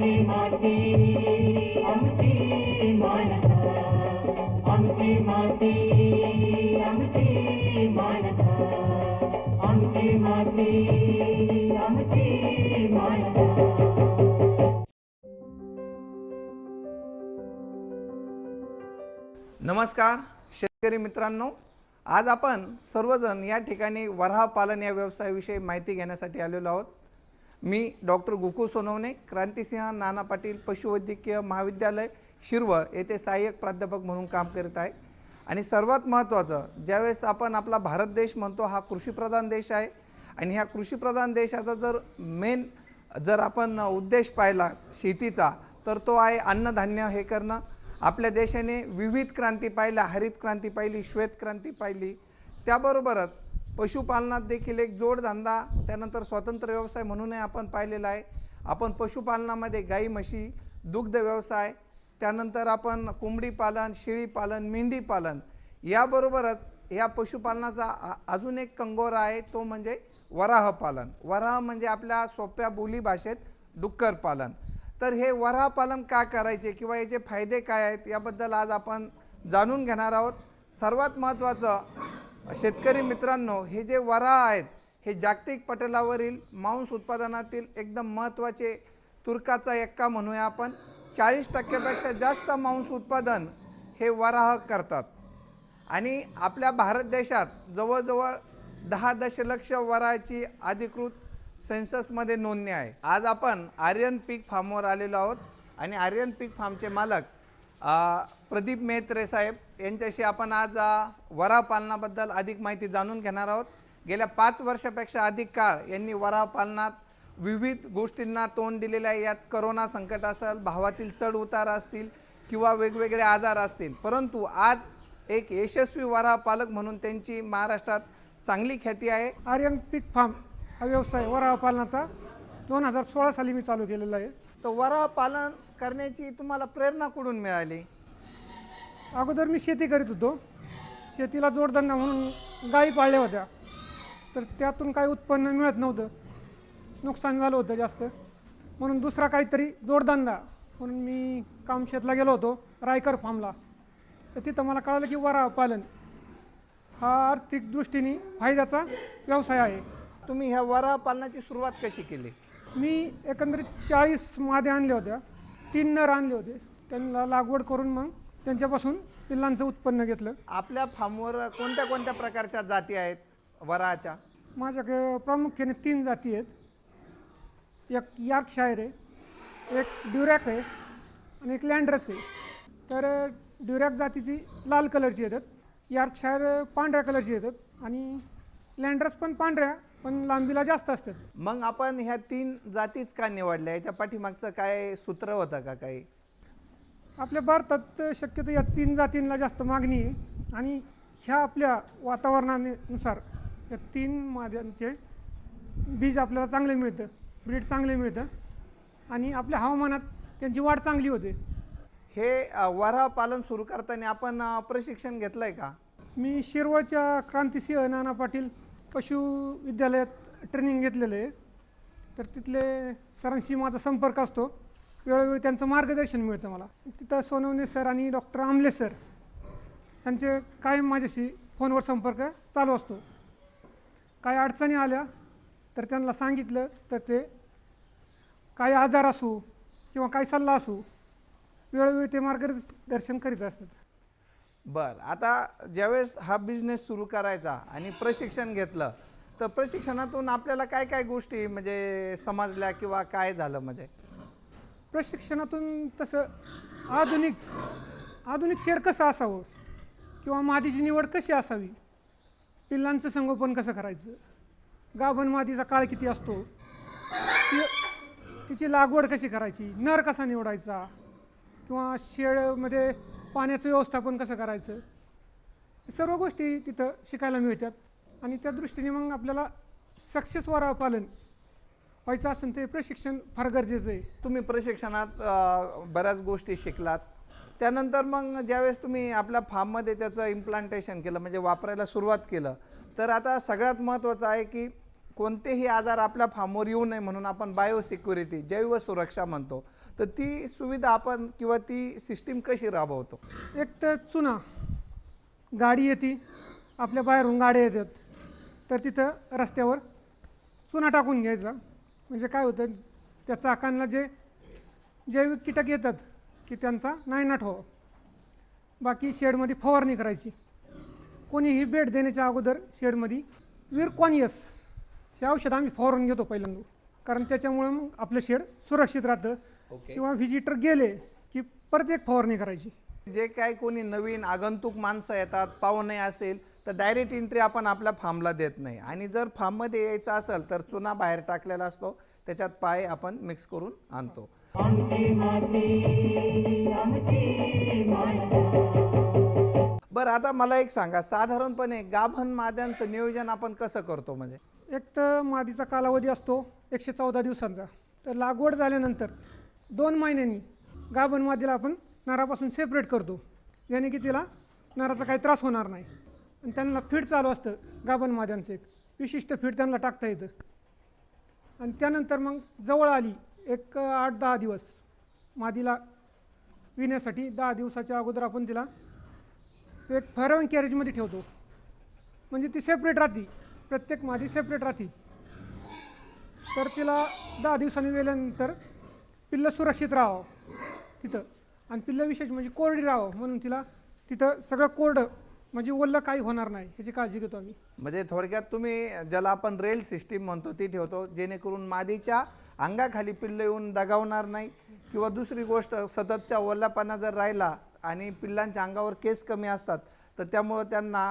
आमची माती आमची मानसा आमची माती आमची मानसा आमची माती आमची मानसा नमस्कार शेतकरी मित्रांनो. आज आपण सर्वजण या ठिकाणी वराह पालन या व्यवसायाविषयी माहिती घेण्यासाठी आलेलो आहोत. मी डॉक्टर गोकुळ सोनवणे क्रांतिसिंह नाना पाटील पशुवैद्यकीय महाविद्यालय शिरवळ येथे सहाय्यक प्राध्यापक म्हणून काम करीत आहे. आणि सर्वात महत्त्वाचं ज्यावेळेस आपण आपला भारत देश म्हणतो हा कृषीप्रधान देश आहे. आणि ह्या कृषीप्रधान देशाचा जर मेन जर आपण उद्देश पाहिला शेतीचा तर तो आहे अन्नधान्य हे करणं. आपल्या देशाने विविध क्रांती पाहिल्या हरित क्रांती पाहिली श्वेत क्रांती पाहिली. त्याबरोबरच पशुपालनात देखील एक जोडधंदा त्यानंतर स्वतंत्र व्यवसाय म्हणूनही आपण पाहिलेला आहे. आपण पशुपालनामध्ये गाई म्हशी दुग्ध व्यवसाय त्यानंतर आपण कोंबडी पालन शेळी पालन मेंढी पालन याबरोबरच या पशुपालनाचा अजून एक कंगोरा आहे तो म्हणजे वराह पालन. वराह म्हणजे आपल्या सोप्या बोली भाषेत डुक्कर पालन. तर हे वराह पालन का करायचे किंवा याचे फायदे काय आहेत याबद्दल आज आपण जाणून घेणार आहोत. सर्वात महत्त्वाचं शेतकरी मित्रांनो हे जे वराह आहेत हे जागतिक पटलावरील मांस उत्पादनातील एकदम महत्त्वाचे तुर्काचा एक्का म्हणूया आपण. चाळीस टक्क्यापेक्षा जास्त मांस उत्पादन हे वराह करतात. आणि आपल्या भारत देशात जवळजवळ दहा दशलक्ष वराची अधिकृत सेन्ससमध्ये नोंदणी आहे. आज आपण आर्यन पीक फार्मवर आलेलो आहोत आणि आर्यन पीक फार्मचे मालक प्रदीप मेहत्रे साहेब यांच्याशी आपण आज अ, वराह पालनाबद्दल अधिक माहिती जाणून घेणार आहोत. गेल्या पाच वर्षापेक्षा अधिक काळ यांनी वराह पालनात विविध गोष्टींना तोंड दिलेलं आहे. यात करोना संकट असेल भावातील चढ उतार असतील किंवा वेगवेगळे आजार असतील. परंतु आज एक यशस्वी वराह पालक म्हणून त्यांची महाराष्ट्रात चांगली ख्याती आहे. आर्यन पीक फार्म हा व्यवसाय वराह पालनाचा दोन हजार सोळा साली मी चालू केलेला आहे. तर वराह पालन करण्याची तुम्हाला प्रेरणा कुठून मिळाली? अगोदर मी शेती करीत होतो. शेतीला जोडधंदा म्हणून गायी पाळल्या होत्या. तर त्यातून काही उत्पन्न मिळत नव्हतं. नुकसान झालं होतं जास्त. म्हणून दुसरा काहीतरी जोडधंदा म्हणून मी कामशेतला गेलो होतो रायकर फार्मला. तर तिथं मला कळालं की वराह पालन हा आर्थिक दृष्टीने फायद्याचा व्यवसाय आहे. तुम्ही ह्या वराह पालनाची सुरुवात कशी केली? मी एकंदरीत चाळीस मादे आणल्या होत्या. तीन नर आणले होते. त्यांना लागवड करून मग त्यांच्यापासून पिल्लांचं उत्पन्न घेतलं. आपल्या फार्मवर कोणत्या कोणत्या प्रकारच्या जाती आहेत? वराच्या माझ्याकडे प्रामुख्याने तीन जाती आहेत. एक यार्कशायर आहे एक ड्युरॅक आहे आणि एक लँड्रस आहे. तर ड्युरॅक जातीची लाल कलरची येतात यार्कशायर पांढऱ्या कलरची येतात आणि लँड्रस पण पांढऱ्या पण लांबीला जास्त असतात. मग आपण ह्या तीन जातीच का निवडल्या? याच्या पाठीमागचं काय सूत्र होतं का काही? आपल्या भारतात शक्यतो या तीन जातींना जास्त मागणी आहे. आणि ह्या आपल्या वातावरणानुसार या तीन माद्यांचे बीज आपल्याला चांगले मिळतं ब्रीड चांगले मिळतं. आणि आपल्या हवामानात त्यांची वाढ चांगली होते. हे अ, वराह पालन सुरू करताना आपण प्रशिक्षण घेतलंय का? मी शिरवळच्या क्रांतिसिंह नाना पाटील पशु विद्यालयात ट्रेनिंग घेतलेलं आहे. तर तिथले सरांशी माझा संपर्क असतो. वेळोवेळी त्यांचं मार्गदर्शन मिळतं मला. तिथं सोनवणे सर आणि डॉक्टर आमले सर यांचे कायम माझ्याशी फोनवर संपर्क चालू असतो. काही अडचणी आल्या तर त्यांना सांगितलं तर ते काही आजार असू किंवा काही सल्ला असू वेळोवेळी ते मार्गदर्शन करीत असतात. बर आता ज्यावेळेस हा बिझनेस सुरू करायचा आणि प्रशिक्षण घेतलं तर प्रशिक्षणातून आपल्याला काय काय गोष्टी म्हणजे समजल्या किंवा काय झालं म्हणजे? प्रशिक्षणातून तसं आधुनिक आधुनिक शेड कसं असावं किंवा मादीची निवड कशी असावी? पिल्लांचं संगोपन कसं करायचं? गाभण मादीचा काळ किती असतो? तिची लागवड कशी करायची? नर कसा निवडायचा? किंवा शेळमध्ये पाण्याचं व्यवस्थापन कसं करायचं? सर्व गोष्टी तिथं शिकायला मिळतात. आणि त्या दृष्टीने मग आपल्याला सक्सेस वरा पालन व्हायचं असेल ते प्रशिक्षण फार गरजेचं आहे. तुम्ही प्रशिक्षणात बऱ्याच गोष्टी शिकलात. त्यानंतर मग ज्यावेळेस तुम्ही आपल्या फार्ममध्ये त्याचं इम्प्लांटेशन केलं म्हणजे वापरायला सुरुवात केलं तर आता सगळ्यात महत्त्वाचं आहे की कोणतेही आजार आपल्या फामोर येऊ नये म्हणून आपण बायोसिक्युरिटी जैव सुरक्षा म्हणतो. तर ती सुविधा आपण किंवा ती सिस्टीम कशी राबवतो? एक तर चुना. गाडी येते आपल्या बाहेरून गाड्या येतात. तर तिथं रस्त्यावर चुना टाकून घ्यायचा. म्हणजे काय होतं त्या चाकांना जे जैविक कीटक येतात की त्यांचा नायनाट हो. बाकी शेडमध्ये फवारणी करायची. कोणीही भेट देण्याच्या अगोदर शेडमध्ये विरकॉनियस हे औषध आम्ही फवारून घेतो पहिल्यांदा. कारण त्याच्यामुळं मग आपलं शेड सुरक्षित राहतं. किंवा व्हिजिटर गेले की परत एक फवारणी करायची. जे काय कोणी नवीन आगंतुक माणसं येतात पाहुणे असेल तर डायरेक्ट एंट्री आपण आपल्या फार्मला देत नाही. आणि जर फार्ममध्ये यायचं असेल तर चुना बाहेर टाकलेला असतो. त्याच्यात पाय आपण मिक्स करून आणतो. बरं आता मला एक सांगा. साधारणपणे गाभण माद्यांचं नियोजन आपण कसं करतो म्हणजे? एक तर मादीचा कालावधी असतो एकशे चौदा दिवसांचा. तर लागवड झाल्यानंतर दोन महिन्यांनी गाभण मादीला आपण नरापासून सेपरेट करतो. याने की तिला नराचा काही त्रास होणार नाही. आणि त्यांना फीड चालू असतं गाभण माद्यांचं एक. विशिष्ट फीड त्यांना टाकता येतं. आणि त्यानंतर मग जवळ आली एक आठ दहा दिवस मादीला विण्यासाठी दहा दिवसाच्या अगोदर आपण तिला एक फरवण कॅरेजमध्ये ठेवतो. म्हणजे ती सेपरेट राहते. प्रत्येक मादी सेपरेट राहते. तर तिला दहा दिवसांनी वेल्यानंतर पिल्लं सुरक्षित राहावं तिथं. आणि पिल्लं विशेष म्हणजे कोरडी राहावं म्हणून तिला तिथं सगळं कोरडं म्हणजे ओल्लं काही होणार नाही ह्याची काळजी घेतो आम्ही. म्हणजे थोडक्यात तुम्ही ज्याला आपण रेल सिस्टीम म्हणतो ती ठेवतो जेणेकरून मादीच्या अंगाखाली पिल्लं येऊन दगावणार नाही किंवा दुसरी गोष्ट सततच्या ओल्यापणा जर राहिला आणि पिल्लांच्या अंगावर केस कमी असतात तर त्यामुळं त्यांना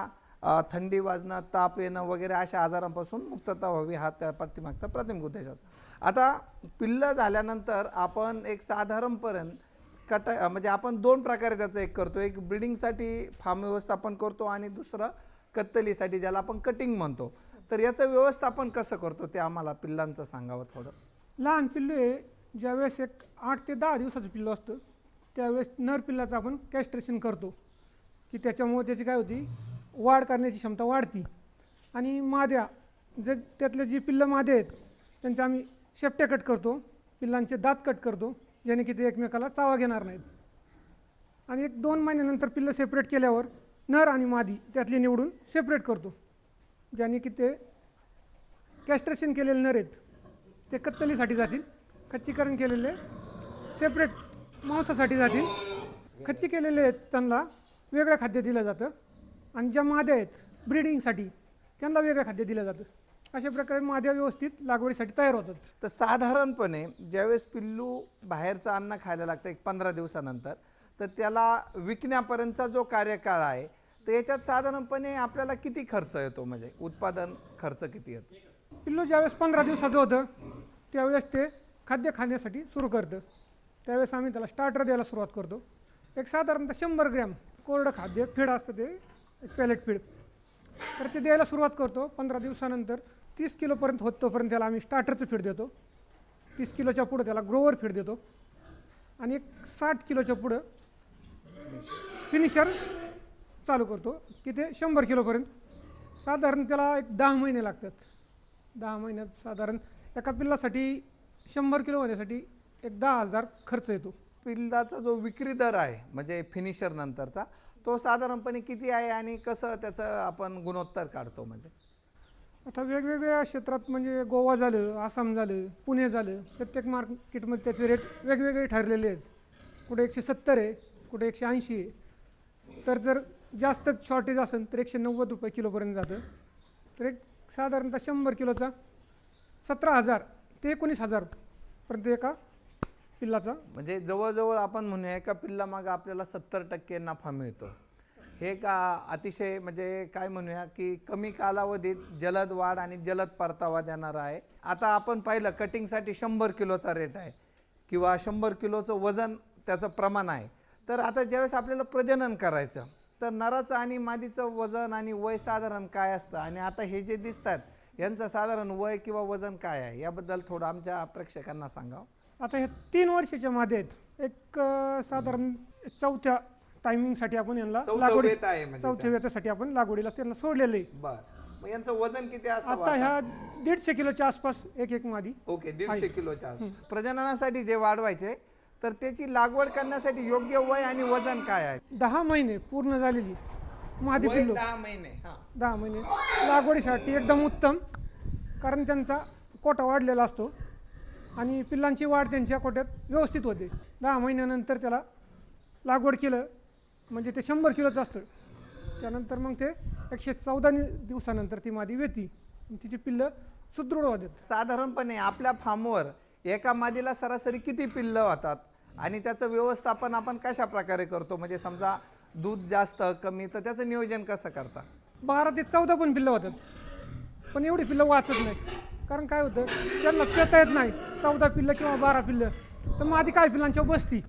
थंडी वाजणं ताप येणं वगैरे अशा आजारांपासून मुक्तता व्हावी हा त्या पाठीमागचा प्राथमिक उद्देश असतो. आता पिल्लं झाल्यानंतर आपण एक साधारणपर्यंत कट म्हणजे आपण दोन प्रकारे त्याचं एक करतो. एक ब्रिडिंगसाठी फार्म व्यवस्थापन करतो आणि दुसरं कत्तलीसाठी ज्याला आपण कटिंग म्हणतो. तर याचं व्यवस्थापन कसं करतो ते आम्हाला पिल्लांचं सांगावं थोडं. लहान पिल्लू ज्यावेळेस एक आठ ते दहा दिवसाचं पिल्लू असतं त्यावेळेस नर पिल्लाचं आपण कॅस्ट्रेशन करतो. की त्याच्यामुळे त्याची काय होती? वाढ करण्याची क्षमता वाढती. आणि माद्या जे त्यातले जी पिल्लं मादे आहेत त्यांचे आम्ही शेपट्या कट करतो पिल्लांचे दात कट करतो ज्याने की ते एकमेकाला चावा घेणार नाहीत. आणि एक दोन महिन्यानंतर पिल्लं सेपरेट केल्यावर नर आणि मादी त्यातली निवडून सेपरेट करतो ज्याने की ते कॅस्ट्रेशन केलेले नर आहेत ते कत्तलीसाठी जातील खच्चीकरण केलेले सेपरेट मांसासाठी जातील. खच्ची केलेले आहेत त्यांना वेगळं खाद्य दिलं जातं. आणि ज्या माद्या आहेत ब्रीडिंगसाठी त्यांना वेगळं खाद्य दिलं जातं. अशा प्रकारे माद्या व्यवस्थित लागवडीसाठी तयार होतात. तर साधारणपणे ज्यावेळेस पिल्लू बाहेरचं अन्न खायला लागतं एक पंधरा दिवसानंतर तर त्याला विकण्यापर्यंतचा जो कार्यकाळ आहे तर याच्यात साधारणपणे आपल्याला किती खर्च येतो? म्हणजे उत्पादन खर्च किती येतो? पिल्लू ज्यावेळेस पंधरा दिवसाचं होतं त्यावेळेस ते खाद्य खाण्यासाठी सुरू करतं. त्यावेळेस आम्ही त्याला स्टार्टर द्यायला सुरुवात करतो. एक साधारणतः शंभर ग्रॅम कोरडं खाद्य फीड असतं ते एक पॅलेट फीड तर ते द्यायला सुरुवात करतो पंधरा दिवसानंतर. तीस किलोपर्यंत होत तोपर्यंत त्याला आम्ही स्टार्टरचं फीड देतो. तीस किलोच्या पुढं त्याला ग्रोवर फीड देतो. आणि एक साठ किलोच्या पुढं फिनिशर चालू करतो की ते शंभर किलोपर्यंत साधारण त्याला एक दहा महिने लागतात. दहा महिन्यात साधारण एका पिल्लासाठी शंभर किलो होण्यासाठी एक दहा हजार खर्च येतो. पिल्लाचा जो विक्री दर आहे म्हणजे फिनिशर नंतरचा तो साधारणपणे किती आहे आणि कसं त्याचं आपण गुणोत्तर काढतो म्हणजे? आता वेगवेगळ्या क्षेत्रात म्हणजे गोवा झालं आसाम झालं पुणे झालं प्रत्येक मार्केटमध्ये त्याचे रेट वेगवेगळे ठरलेले आहेत. कुठे एकशे सत्तर आहे कुठे एकशे ऐंशी आहे. तर जर जास्तच शॉर्टेज असेल तर एकशे नव्वद रुपये किलोपर्यंत जातं. तर एक साधारणतः शंभर किलोचा सतरा हजार ते एकोणीस हजारपर्यंत एका पिल्लाचा? म्हणजे जवळजवळ आपण म्हणूया एका पिल्लामागं आपल्याला सत्तर टक्के नफा मिळतो. हे का अतिशय म्हणजे काय म्हणूया की कमी कालावधीत जलद वाढ आणि जलद परतावा देणारा आहे. आता आपण पाहिलं कटिंगसाठी शंभर किलोचा रेट आहे किंवा शंभर किलोचं वजन त्याचं प्रमाण आहे. तर आता ज्यावेळेस आपल्याला प्रजनन करायचं तर नराचं आणि मादीचं वजन आणि वय साधारण काय असतं? आणि आता हे जे दिसतात यांचं साधारण वय किंवा वजन काय आहे? याबद्दल थोडं आमच्या प्रेक्षकांना सांगावं. आता हे तीन वर्षाच्या मध्ये आहेत. एक अं, साधारण चौथ्या टायमिंगसाठी आपण यांना चौथं वेत आहे म्हणजे चौथ्या वेतासाठी आपण लागवडीला त्यांना सोडलेलं आहे. बर. मग यांचं वजन किती असावं आता ह्या दीडशे किलोच्या आसपास एक एक मादी ओके दीडशे किलोच्या प्रजननासाठी जे वाढवायचे तर त्याची लागवड करण्यासाठी योग्य वय आणि वजन काय आहे? दहा महिने पूर्ण झालेली मादी वय पिल्लू. दहा महिने हा. दहा महिने. लागवडीसाठी एकदम उत्तम कारण त्यांचा कोटा वाढलेला असतो. आणि पिल्लांची वाढ त्यांच्या कोट्यात व्यवस्थित होते. दहा महिन्यानंतर त्याला लागवड केलं म्हणजे ते शंभर किलोचं असतं. त्यानंतर मग ते एकशे चौदा दिवसानंतर ती मादी वेती. तिची पिल्लं सुदृढ होतात. साधारणपणे आपल्या फार्मवर एका मादीला सरासरी किती पिल्लं होतात? आणि त्याचं व्यवस्थापन आपण कशा प्रकारे करतो? म्हणजे समजा दूध जास्त कमी तर त्याचं नियोजन कसं करता? बारा ते चौदा पण पिल्लं होतात. पण एवढी पिल्लं वाचत नाही कारण काय होतं? त्यांना पेता येत नाही चौदा पिल्लं किंवा बारा पिल्लं तर मग आधी काय पिल्लांच्या बसती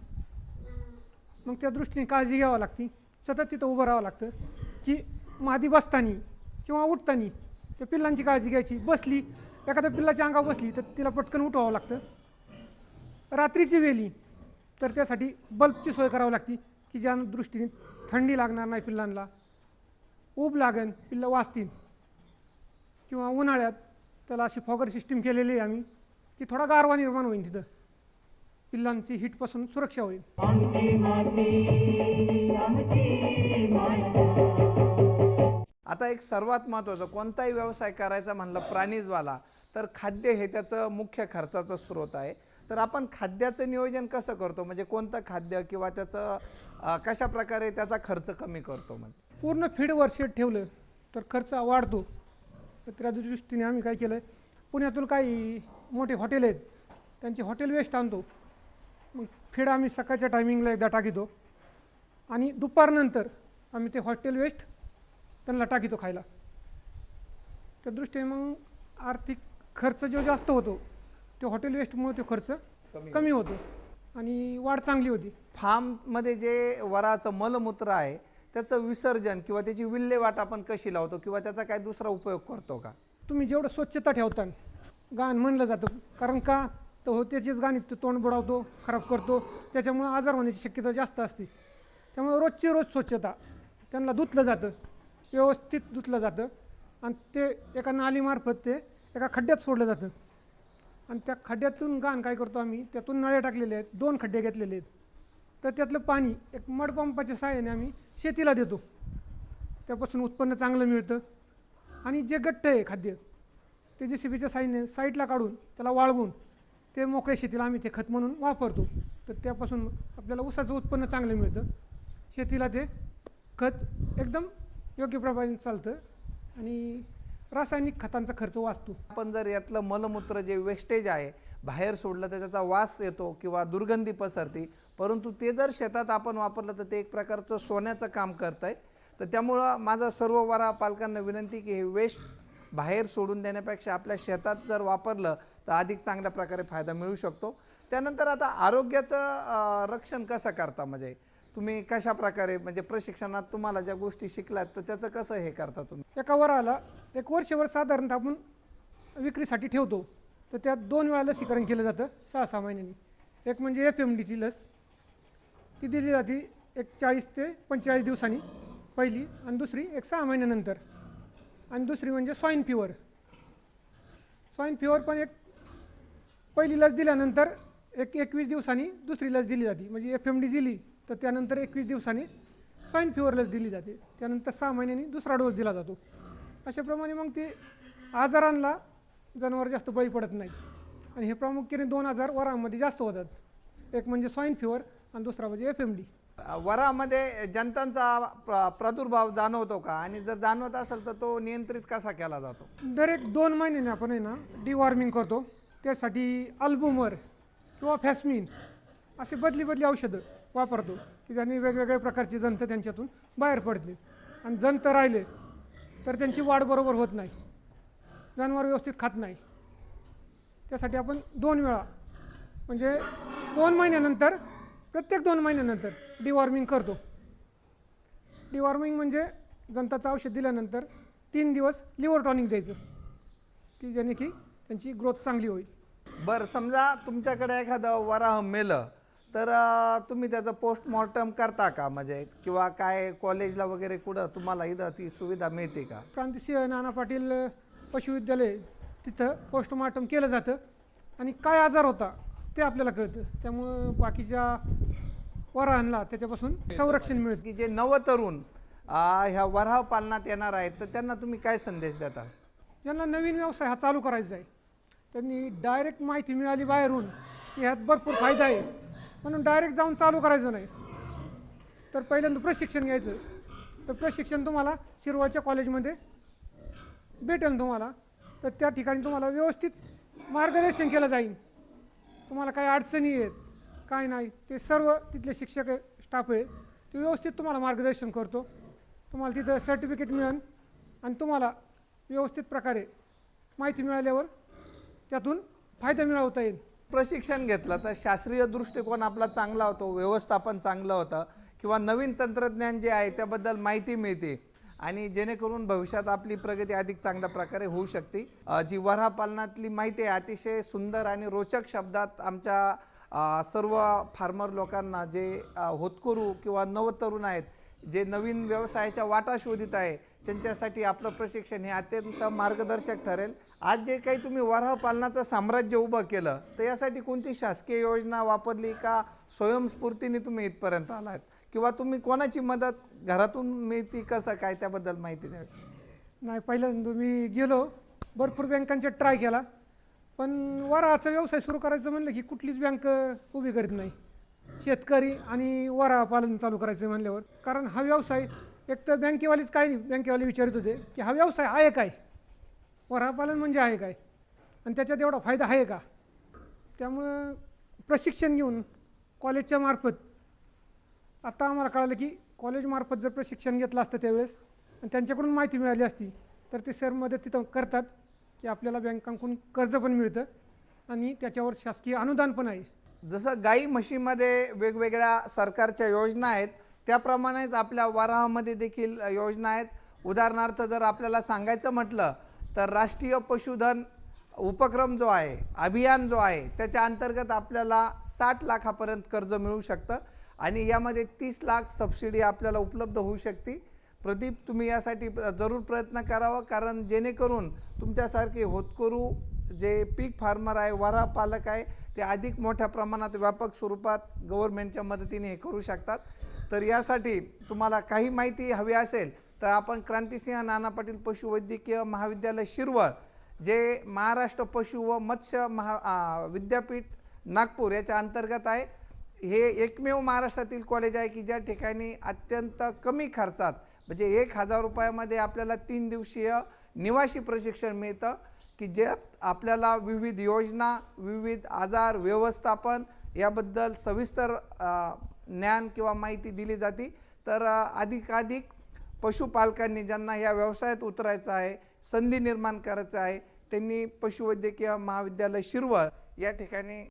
मग त्या दृष्टीने काळजी घ्यावी लागती. सतत तिथं उभं राहावं लागतं. की मादी बसताना किंवा उठताना त्या पिल्लांची काळजी घ्यायची. बसली एखाद्या पिल्लाच्या अंगावर बसली तर तिला पटकन उठवावं लागतं. रात्रीची वेली तर त्यासाठी बल्बची सोय करावी लागते की ज्या दृष्टीने थंडी लागणार नाही पिल्लांना. ऊब लागेल पिल्लं वाचतील. किंवा उन्हाळ्यात त्याला अशी फॉगर सिस्टीम केलेली आहे आम्ही. की थोडा गारवा निर्माण होईल तिथं. पिल्लांची हीटपासून सुरक्षा होईल. आता एक सर्वात महत्त्वाचं कोणताही व्यवसाय करायचा म्हणलं प्राणीजवाला तर खाद्य हे त्याचं मुख्य खर्चाचं स्रोत आहे. तर आपण खाद्याचं नियोजन कसं करतो? म्हणजे कोणतं खाद्य किंवा त्याचं कशा प्रकारे त्याचा खर्च कमी करतो म्हणजे? पूर्ण फीडवर शेड ठेवलं तर खर्च वाढतो. तर त्या दृष्टीने आम्ही काय केलं पुण्यातून काही मोठे हॉटेल आहेत. त्यांचे हॉटेल वेस्ट आणतो. मग फीड आम्ही सकाळच्या टायमिंगला एकदा टाकितो आणि दुपारनंतर आम्ही ते हॉटेल वेस्ट त्यांना टाकितो खायला. त्या दृष्टीने मग आर्थिक खर्च जो जास्त होतो तो हॉटेल वेस्टमुळे तो खर्च कमी होतो. आणि वाढ चांगली होती. फार्ममध्ये जे वराचं मलमूत्र आहे त्याचं विसर्जन किंवा त्याची विल्हेवाट आपण कशी लावतो किंवा त्याचा काय दुसरा उपयोग करतो का? तुम्ही जेवढं स्वच्छता ठेवता गाण म्हणलं जातं. कारण का? तर हो त्याचेच गाणी तोंड बुडावतो खराब करतो. त्याच्यामुळं आजार होण्याची शक्यता जास्त असते. त्यामुळे रोजची रोज स्वच्छता. त्यांना धुतलं जातं. व्यवस्थित धुतलं जातं. आणि ते एका नालीमार्फत ते एका खड्ड्यात सोडलं जातं. आणि त्या खड्ड्यातून गाण काय करतो आम्ही? त्यातून नळे टाकलेले आहेत. दोन खड्डे घेतलेले आहेत. तर त्यातलं पाणी एक मडपंपाच्या सहाय्याने आम्ही शेतीला देतो. त्यापासून उत्पन्न चांगलं मिळतं. आणि जे गट्ट आहे खाद्य ते जे सीबीच्या साईडने साईडला काढून त्याला वाळवून ते मोकळ्या शेतीला आम्ही ते खत म्हणून वापरतो. तर त्यापासून आपल्याला ऊसाचं उत्पन्न चांगलं मिळतं. शेतीला ते खत एकदम योग्य प्रमाणे चालतं आणि रासायनिक खतांचा खर्च वाचतो. आपण जर यातलं मलमूत्र जे वेस्टेज आहे बाहेर सोडलं तर त्याचा वास येतो किंवा दुर्गंधी पसरते. परंतु ते जर शेतात आपण वापरलं तर ते एक प्रकारचं सोन्याचं काम करतं आहे तर त्यामुळं माझा सर्व वारा पालकांना विनंती की हे वेस्ट बाहेर सोडून देण्यापेक्षा आपल्या शेतात जर वापरलं तर अधिक चांगल्या प्रकारे फायदा मिळू शकतो. त्यानंतर आता आरोग्याचं रक्षण कसं करता? म्हणजे तुम्ही कशा प्रकारे म्हणजे प्रशिक्षणात तुम्हाला ज्या गोष्टी शिकल्यात तर त्याचं कसं हे करता तुम्ही? एका वराला एक वर्षभर साधारणतः आपण विक्रीसाठी ठेवतो. तर त्यात दोन वेळा लसीकरण केलं जातं सहा सहा महिन्यांनी. एक म्हणजे एफ एम डीची लस. ती दिली जाते एक चाळीस ते पंचेचाळीस दिवसांनी. पहिली आणि दुसरी एक सहा महिन्यानंतर. आणि दुसरी म्हणजे स्वाईन फिवर स्वाईन फिवर पण एक पहिली लस दिल्यानंतर एक एकवीस दिवसांनी दुसरी लस दिली जाते. म्हणजे एफ एम डी दिली तर त्यानंतर एकवीस दिवसांनी स्वाईन फिवर लस दिली जाते. त्यानंतर सहा महिन्यांनी दुसरा डोस दिला जातो. अशाप्रमाणे मग ते आजारांना जनावर जास्त बळी पडत नाही आणि हे प्रामुख्याने दोन आजार वरांमध्ये जास्त होतात. एक म्हणजे स्वाईन फिवर आणि दुसरा म्हणजे एफ एम डी वरामध्ये जनतांचा प्र- प्रादुर्भाव जाणवतो का? आणि जर जाणवत असेल तर तो नियंत्रित कसा केला जातो? दर एक दोन महिन्याने आपण आहे ना डिवॉर्मिंग करतो. त्यासाठी अल्बुमर किंवा फॅस्मिन असे बदली बदली औषधं वापरतो की ज्याने वेगवेगळ्या प्रकारची जंत त्यांच्यातून बाहेर पडते आणि जंत राहिले तर त्यांची वाढ बरोबर होत नाही. जनावर व्यवस्थित खात नाही. त्यासाठी आपण दोन वेळा म्हणजे दोन महिन्यानंतर प्रत्येक दोन महिन्यानंतर डिवॉर्मिंग करतो. डिवॉर्मिंग म्हणजे जंताचं औषध दिल्यानंतर तीन दिवस लिव्हर टॉनिक द्यायचं की ज्याने की त्यांची ग्रोथ चांगली होईल. बरं समजा तुमच्याकडे एखादं वराह मेलं तर तुम्ही त्याचं पोस्टमॉर्टम करता का? म्हणजे किंवा काय कॉलेजला वगैरे कुठं तुम्हाला इथं ती सुविधा मिळते का? क्रांतिसिंह नाना पाटील पशुविद्यालय तिथं पोस्टमॉर्टम केलं जातं. आणि काय आजार होता ते आपल्याला कळतं. त्यामुळं बाकीच्या वराहांना त्याच्यापासून संरक्षण मिळतं. की जे नवतरुण ह्या वराह पालनात येणार आहेत तर त्यांना तुम्ही काय संदेश देता? ज्यांना नवीन व्यवसाय हा चालू करायचा आहे त्यांनी डायरेक्ट माहिती मिळाली बाहेरून की ह्यात भरपूर फायदा आहे. म्हणून डायरेक्ट जाऊन चालू करायचं नाही. तर पहिल्यांदा प्रशिक्षण घ्यायचं. तर प्रशिक्षण तुम्हाला शिरवळच्या कॉलेजमध्ये भेटेल तुम्हाला. तर त्या ठिकाणी तुम्हाला व्यवस्थित मार्गदर्शन केलं जाईल. तुम्हाला काही अडचणी आहेत काय नाही ते सर्व तिथले शिक्षक स्टाफ आहे ते व्यवस्थित तुम्हाला मार्गदर्शन करतो. तुम्हाला तिथं सर्टिफिकेट मिळेल आणि तुम्हाला व्यवस्थित प्रकारे माहिती मिळाल्यावर त्यातून फायदा मिळवता येईल. प्रशिक्षण घेतलं तर शास्त्रीय दृष्टिकोन आपला चांगला होतो व्यवस्थापन चांगलं होतं किंवा नवीन तंत्रज्ञान जे आहे त्याबद्दल माहिती मिळते आणि जेणेकरून भविष्यात आपली प्रगती अधिक चांगल्या प्रकारे होऊ शकते. जी वऱ्हापालनातली माहिती आहे अतिशय सुंदर आणि रोचक शब्दात आमच्या सर्व फार्मर लोकांना जे होतकरू किंवा नवतरुण आहेत जे नवीन व्यवसायाच्या वाटा शोधित आहे त्यांच्यासाठी आपलं प्रशिक्षण हे अत्यंत मार्गदर्शक ठरेल. आज जे काही तुम्ही वराह पालनाचं साम्राज्य उभं केलं तर यासाठी कोणती शासकीय योजना वापरली का स्वयंस्फूर्तीने तुम्ही इथपर्यंत आलात? किंवा तुम्ही कोणाची मदत घरातून मिळती कसं काय त्याबद्दल माहिती द्यावी? नाही पहिल्यांदा मी गेलो. भरपूर बँकांचे ट्राय केला. पण वराचा व्यवसाय सुरू करायचं म्हणलं की कुठलीच बँक उभी करीत नाही. शेतकरी आणि वरा पालन चालू करायचं म्हणल्यावर. कारण हा व्यवसाय एक तर बँकेवालीच काय नाही बँकेवाले विचारित होते की हा व्यवसाय आहे काय? वरा पालन म्हणजे आहे काय? आणि त्याच्यात एवढा फायदा आहे का? त्यामुळं प्रशिक्षण घेऊन कॉलेजच्या मार्फत आता आम्हाला कळालं की कॉलेजमार्फत जर प्रशिक्षण घेतलं असतं त्यावेळेस आणि त्यांच्याकडून माहिती मिळाली असती तर ते सर मदत तिथं करतात. की आपल्याला बँकांकडून कर्ज पण मिळतं आणि त्याच्यावर शासकीय अनुदान पण आहे. जसं गाई म्हशीमध्ये वेगवेगळ्या सरकारच्या योजना आहेत त्याप्रमाणेच आपल्या वराहामध्ये देखील योजना आहेत. उदाहरणार्थ जर आपल्याला सांगायचं म्हटलं तर राष्ट्रीय पशुधन उपक्रम जो आहे अभियान जो आहे त्याच्या अंतर्गत आपल्याला साठ लाखापर्यंत कर्ज मिळू शकतं आणि यामध्ये तीस लाख सबसिडी आपल्याला उपलब्ध होऊ शकते. प्रदीप तुम्ही यासाठी जरूर प्रयत्न करावा कारण जेणेकरून तुमच्यासारखे होतकरू जे पीक फार्मर आहे वरा पालक आहे ते अधिक मोठ्या प्रमाणात व्यापक स्वरूपात गव्हर्नमेंटच्या मदतीने हे करू शकतात. तर यासाठी तुम्हाला काही माहिती हवी असेल तर आपण क्रांतिसिंह नाना पाटील पशुवैद्यकीय महाविद्यालय शिरवळ जे महाराष्ट्र पशु व मत्स्य महा विद्यापीठ नागपूर याच्या अंतर्गत आहे. हे एकमेव महाराष्ट्रातील कॉलेज आहे की ज्या ठिकाणी अत्यंत कमी खर्चात म्हणजे एक हजार रुपयामध्ये आपल्याला तीन दिवसीय निवासी प्रशिक्षण मिळतं की ज्यात आपल्याला विविध योजना विविध आजार व्यवस्थापन याबद्दल सविस्तर ज्ञान किंवा माहिती दिली जाते. तर अधिकाधिक पशुपालकांनी ज्यांना या व्यवसायात उतरायचं आहे संधी निर्माण करायचं आहे त्यांनी पशुवैद्यकीय महाविद्यालय शिरवळ या ठिकाणी